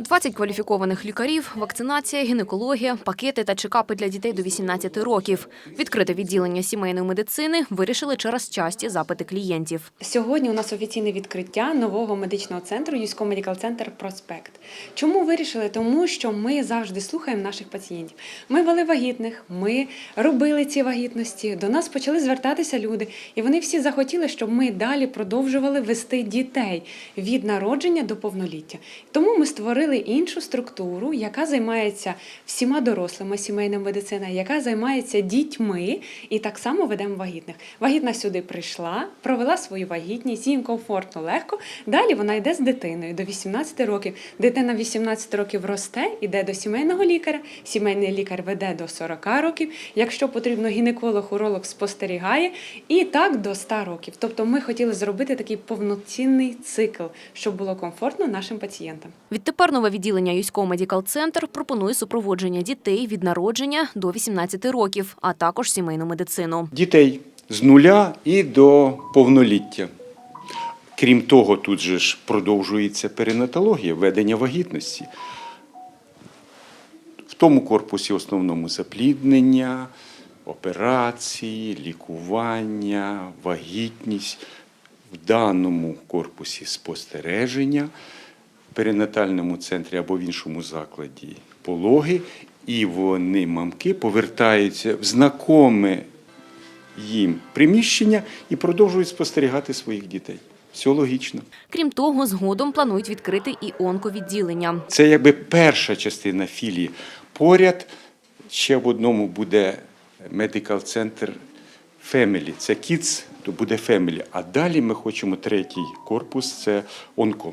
20 кваліфікованих лікарів, вакцинація, гінекологія, пакети та чекапи для дітей до 18 років. Відкрите відділення сімейної медицини вирішили через часті запити клієнтів. Сьогодні у нас офіційне відкриття нового медичного центру Юсько Медикал Центр Проспект. Чому вирішили? Тому що ми завжди слухаємо наших пацієнтів. Ми вели вагітних, ми робили ці вагітності. До нас почали звертатися люди, і вони всі захотіли, щоб ми далі продовжували вести дітей від народження до повноліття. Тому ми створили іншу структуру, яка займається всіма дорослими сімейна медицина, яка займається дітьми, і так само ведемо вагітних. Вагітна сюди прийшла, провела свою вагітність, їм комфортно, легко. Далі вона йде з дитиною до 18 років. Дитина 18 років росте, іде до сімейного лікаря. Сімейний лікар веде до 40 років. Якщо потрібно, гінеколог, уролог спостерігає, і так до 100 років. Тобто, ми хотіли зробити такий повноцінний цикл, щоб було комфортно нашим пацієнтам. Відтепер нове відділення Юського Медикал Центр пропонує супроводження дітей від народження до 18 років, а також сімейну медицину. дітей з нуля і до повноліття. Крім того, тут же ж продовжується перинатологія, ведення вагітності. В тому корпусі основному запліднення, операції, лікування, вагітність. В даному корпусі спостереження, перинатальному центрі або в іншому закладі пологи, і вони, мамки, повертаються в знакоме їм приміщення і продовжують спостерігати своїх дітей. Все логічно. Крім того, згодом планують відкрити і онковідділення. Це якби перша частина філії. Поряд ще в одному буде Medical Center Family. Це Kids, то буде Family. А далі ми хочемо третій корпус це онко.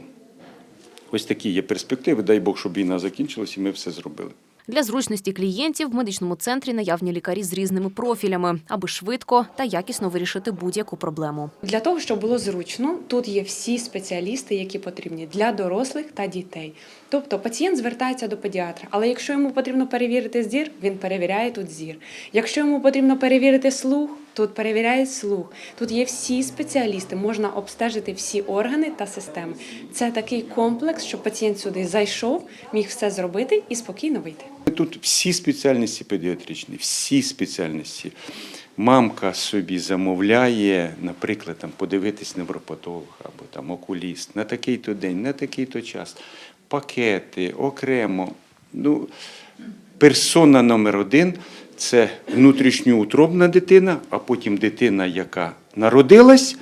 Ось такі є перспективи. Дай Бог, щоб війна закінчилась, і ми все зробили. Для зручності клієнтів в медичному центрі наявні лікарі з різними профілями, аби швидко та якісно вирішити будь-яку проблему. Для того, щоб було зручно, тут є всі спеціалісти, які потрібні для дорослих та дітей. Тобто пацієнт звертається до педіатра, але якщо йому потрібно перевірити зір, він перевіряє тут зір. Якщо йому потрібно перевірити слух, тут перевіряють слух. Тут є всі спеціалісти, можна обстежити всі органи та системи. Це такий комплекс, щоб пацієнт сюди зайшов, міг все зробити і спокійно вийти. Тут всі спеціальності педіатричні, всі спеціальності. Мамка собі замовляє, наприклад, там, подивитись невропатолога або там, окуліст на такий-то день, на такий-то час. Пакети окремо. Ну, персона номер один це внутрішньоутробна дитина, а потім дитина, яка народилась,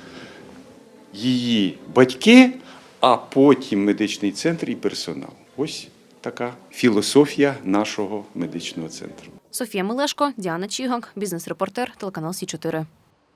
її батьки, а потім медичний центр і персонал. Ось така філософія нашого медичного центру. Софія Мелешко, Діана Чігак, бізнес-репортер, телеканал Сі 4